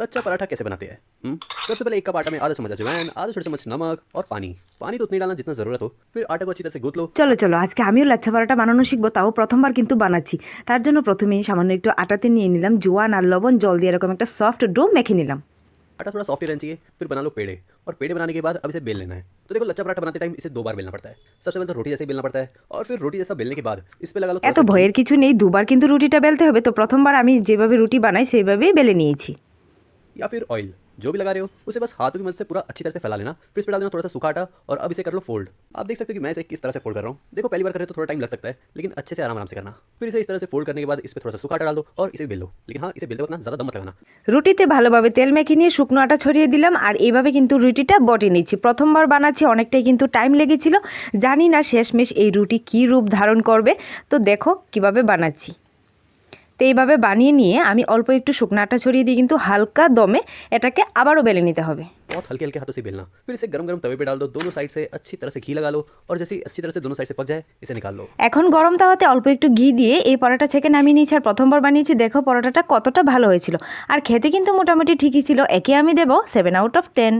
लच्छा पराठा कैसे बनाते हैं हम्म? सबसे पहले एक कप आटा में आधा चम्मच अजवाइन आधा छोटा चम्मच नमक और पानी पानी तो उतनी डालना जितना ज़रूरत हो फिर आटे को अच्छी तरह से गूंथ लो চলো চলো আজকে আমিও লাচ্ছা পরোটা বানানো শিখবো তাও প্রথমবার কিন্তু বানাচ্ছি তার জন্য প্রথমেই সামান্য একটু আটাতে নিয়ে নিলাম জোয়ান আর লবণ জল দিয়ে এরকম একটা সফট ডো মেখে নিলাম आटा थोड़ा सॉफ्ट ही रहना चाहिए फिर बना लो पेड़े और पेड़े बनाने के बाद अब इसे बेल लेना है तो देखो लच्छा पराठा बनाते टाइम इसे दो बार बेलना पड़ता है सबसे पहले तो रोटी जैसे ही बेलना पड़ता है और फिर रोटी जैसा बेलने के बाद इस पे लगा लो थोड़ा এত सा घी। ভয়ের কিছু নেই দুবার কিন্তু রুটিটা বেলতে হবে তো প্রথমবার আমি যেভাবে রুটি বানাই সেইভাবেই বেলে নিয়েছি या फिर ऑयल जो भी लगा रहे हो उसे बस हाथों की मदद से पूरा अच्छी तरह से फैला लेना फिर इस पे डाल देना थोड़ा सा सूखा आटा और अब इसे कर लो फोल्ड आप देख सकते हो कि मैं इसे किस तरह से फोल्ड कर रहा हूँ देखो पहली बार कर रहे हो तो थोड़ा टाइम लग सकता है लेकिन अच्छे से आराम आराम से करना फिर इसे इस तरह से फोल्ड करने के बाद इस पे थोड़ा सा सूखा आटा डाल दो और इसे बेल लो लेकिन हाँ इसे बेलते वक्त ना ज़्यादा दम मत लगाना রুটিতে ভালোভাবে তেল মেখে নিয়ে শুকনো আটা ছড়িয়ে দিলাম আর এইভাবে কিন্তু রুটিটা বটে নিচ্ছি প্রথমবার বানাচ্ছি অনেকটাই কিন্তু টাইম লেগেছিল জানি না শেষমেশ এই রুটি কী রূপ ধারণ করবে তো দেখো কিভাবে বানাচ্ছি তো এইভাবে বানিয়ে নিয়ে আমি অল্প একটু শুকনো আটা ছড়িয়ে দিয়ে কিন্তু হালকা দমে এটাকে আবারও বেলে নিতে হবে बहुत हल्के हल्के हाथों से बेलना फिर इसे गरम गरम तवे पे डाल दो दोनों साइड से अच्छी तरह से घी लगा लो और जैसे ही अच्छी तरह से दोनों साइड से पक जाए इसे निकाल लो এখন গরম তাওয়াতে অল্প একটু ঘি দিয়ে এই পরোটা ছেঁকে নামিয়ে নিয়েছি আর প্রথমবার বানিয়েছি দেখো পরোটাটা কতটা ভালো হয়েছিল আর খেতে কিন্তু মোটামুটি ঠিকই ছিল একে আমি দেবো সেভেন আউট অফ টেন